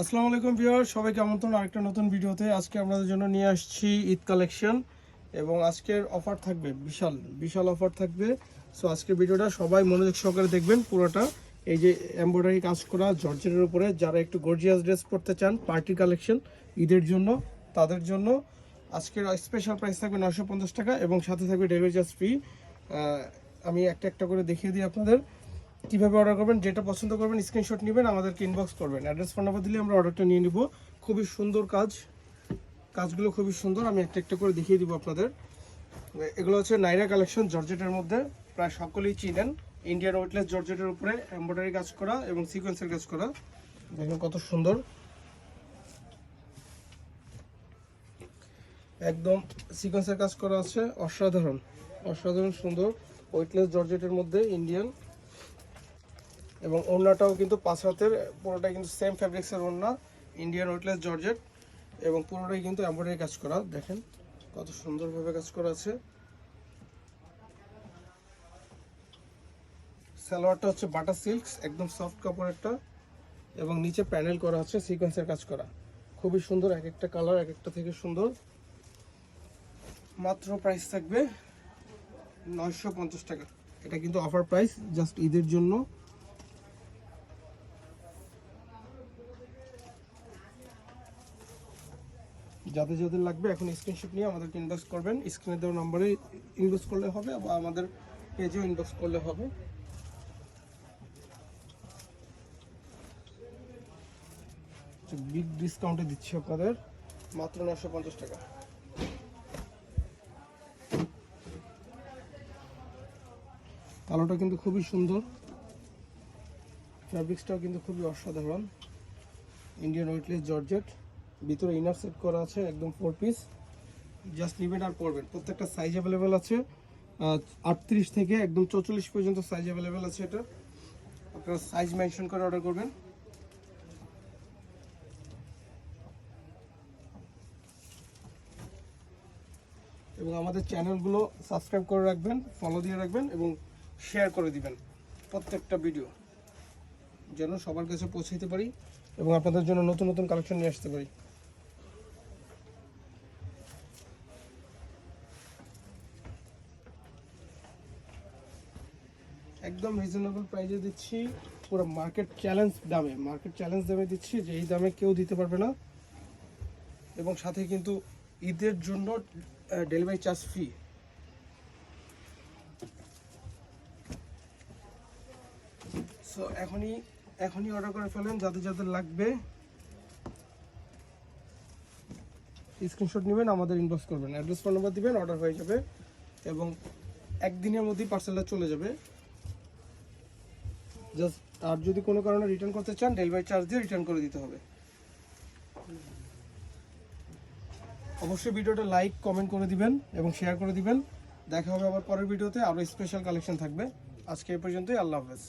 আসসালামু আলাইকুম ভিউয়ার সবাইকে আমন্ত্রণ আরেকটা নতুন ভিডিওতে। আজকে আপনাদের জন্য নিয়ে আসছি ঈদ কালেকশন এবং আজকের অফার থাকবে, বিশাল বিশাল অফার থাকবে। সো আজকের ভিডিওটা সবাই মনোযোগ সহকারে দেখবেন পুরোটা। এই যে এমব্রয়ডারি কাজ করা জর্জেটের উপরে, যারা একটু গর্জিয়াস ড্রেস পরতে চান পার্টি কালেকশন ঈদের জন্য, তাদের জন্য আজকের স্পেশাল প্রাইস থাকবে নশো টাকা এবং সাথে থাকবে ডেলিভারি চার্জ ফ্রি আমি একটা একটা করে দেখিয়ে দিই আপনাদের। কীভাবে অর্ডার করবেন, যেটা পছন্দ করবেন স্ক্রিনশট নেবেন, আমাদেরকে ইনবক্স করবেন। অ্যাড্রেস ফোন নাম্বার দিলে আমরা অর্ডারটা নিয়ে নিব। খুবই সুন্দর কাজ। কাজগুলো খুবই সুন্দর। আমি একটা একটা করে দেখিয়ে দিব আপনাদের। এগুলো হচ্ছে নাইরা কালেকশন জর্জেটের মধ্যে। প্রায় সকলেই চিনেন। ইন্ডিয়ান ওয়েটলেস জর্জেটের উপরে এমব্রয়ডারি কাজ করা এবং সিকোয়েন্সের কাজ করা। দেখুন কত সুন্দর। একদম সিকোয়েন্সের কাজ করা আছে। অসাধারণ। অসাধারণ সুন্দর। ওয়েটলেস জর্জেটের মধ্যে ইন্ডিয়ান এবং ওড়নাটাও কিন্তু পাঁচ হাতের পুরোটাই কিন্তু সেম ফ্যাব্রিক্সের ওড়না ইন্ডিয়ান ওয়েটলেস জর্জেট এবং পুরোটাই কিন্তু এমব্রয়ডারি কাজ করা। দেখেন কত সুন্দরভাবে কাজ করা আছে। সালোয়ারটা হচ্ছে বাটার সিল্কস, একদম সফট কাপড়েরটা, এবং নিচে প্যানেল করা আছে সিকোয়েন্সের কাজ করা। খুবই সুন্দর, এক একটা কালার এক একটা থেকে সুন্দর। মাত্র প্রাইস থাকবে নয়শো পঞ্চাশ টাকা। এটা কিন্তু অফার প্রাইস জাস্ট ঈদের জন্য। যাদের যাদের লাগবে, এখন স্ক্রিনশট নিয়ে আমাদেরকে ইনবক্স করবেন। স্ক্রিনে দেওয়া নম্বরে ইনবক্স করলে হবে বা আমাদের পেজেও ইনবক্স করলে হবে। বিগ ডিসকাউন্টে দিচ্ছি আপনাদের, মাত্র নশো পঞ্চাশ টাকা। কালোটা কিন্তু খুবই সুন্দর। ফ্যাব্রিক্সটাও কিন্তু খুবই অসাধারণ। ইন্ডিয়ান ওয়েটলেস জর্জেট ভিতরে ইনার সেট করা আছে, একদম ফোর পিস জাস্ট নেবেন আর পরবেন। প্রত্যেকটা সাইজ অ্যাভেলেবেল আছে। আটত্রিশ থেকে একদম চৌচল্লিশ পর্যন্ত সাইজ অ্যাভেলেবেল আছে এটা। আপনারা সাইজ মেনশন করে অর্ডার করবেন। এবং আমাদের চ্যানেলগুলো সাবস্ক্রাইব করে রাখবেন ফলো দিয়ে রাখবেন এবং শেয়ার করে দিবেন প্রত্যেকটা ভিডিও যেন সবার কাছে পৌঁছাইতে পারি এবং আপনাদের জন্য নতুন নতুন কালেকশন নিয়ে আসতে পারি। একদম রিজনেবল প্রাইসে দিচ্ছি। পুরো মার্কেট চ্যালেঞ্জ দামে মার্কেট চ্যালেঞ্জ দামে দিচ্ছি যে এই দামে কেউ দিতে পারবে না। এবং সাথে কিন্তু ঈদের জন্য ডেলিভারি চার্জ ফ্রি সো এখনই এখনই অর্ডার করে ফেলেন, যাদের যাদের লাগবে স্ক্রিনশট নেবেন, আমাদের ইনবক্স করবেন। অ্যাড্রেস ফোন নাম্বার দিবেন অর্ডার হয়ে যাবে। এবং একদিনের মধ্যেই পার্সেলটা চলে যাবে। জাস্ট আর যদি কোনো কারণে রিটার্ন করতে চান ডেলিভারি চার্জ দিয়ে রিটার্ন করে দিতে হবে। অবশ্যই ভিডিওটা লাইক কমেন্ট করে দিবেন এবং শেয়ার করে দিবেন। দেখা হবে আবার পরের ভিডিওতে। আরও স্পেশাল কালেকশন থাকবে। আজকে এই পর্যন্তই। আল্লাহ হাফেজ।